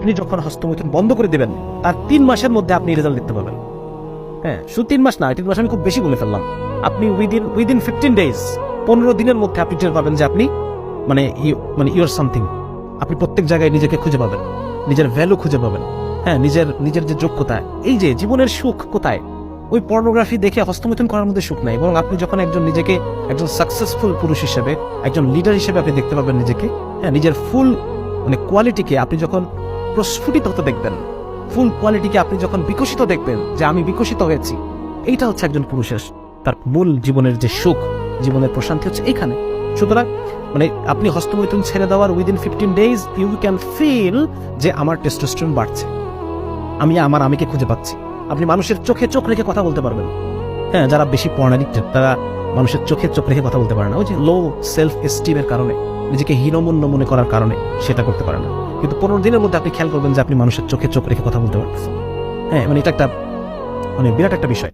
আপনি যখন হস্তমৈথুন বন্ধ করে দেবেন, তার তিন মাসের মধ্যে আপনি রেজাল্ট দেখতে পাবেন। হ্যাঁ শুধু তিন মাস না তিন মাস আমি খুব বেশি বলে ফেললাম। আপনি উইদিন উইদিন ফিফটিন ডেজ পনেরো দিনের মধ্যে আপনি টের পাবেন যে আপনি মানে মানে ইউর সামথিং আপনি প্রত্যেক জায়গায় নিজেকে খুঁজে পাবেন, নিজের ভ্যালু খুঁজে পাবেন। হ্যাঁ নিজের নিজের যে যোগ্যতা, এই যে জীবনের সুখ কোথায়? ওই পর্নোগ্রাফি দেখে হস্তমৈথুন করার মধ্যে সুখ নাই এবং আপনি যখন একজন নিজেকে একজন সাকসেসফুল পুরুষ হিসেবে, একজন লিডার হিসেবে আপনি দেখতে পাবেন নিজেকে হ্যাঁ নিজের ফুল মানে কোয়ালিটিকে আপনি যখন প্রস্ফুটিত হতে দেখবেন। ফুল কোয়ালিটিকে আপনি যখন বিকশিত দেখবেন যে আমি বিকশিত হয়েছি, এইটা হচ্ছে একজন পুরুষের তার মূল জীবনের যে সুখ, জীবনের প্রশান্তি হচ্ছে এইখানে সুতরাং মানে আপনি হস্তমৈথুন ছেড়ে দেওয়ার within fifteen days you can feel যে আমার টেস্টোস্টেরন বাড়ছে। আমি আমার আমিকে খুঁজে পাচ্ছি। আপনি মানুষের চোখে চোখ রেখে কথা বলতে পারবেন। হ্যাঁ যারা বেশি পড়া তারা মানুষের চোখে চোখ রেখে কথা বলতে পারে না। ওই যে লো সেলফ এস্টিমের কারণে। নিজেকে হীনমন্য মনে করার কারণে সেটা করতে পারে না। কিন্তু পনেরো দিনের মধ্যে আপনি খেয়াল করবেন যে আপনি মানুষের চোখে চোখ রেখে কথা বলতে পারতেছেন। হ্যাঁ মানে এটা একটা মানে বিরাট একটা বিষয়।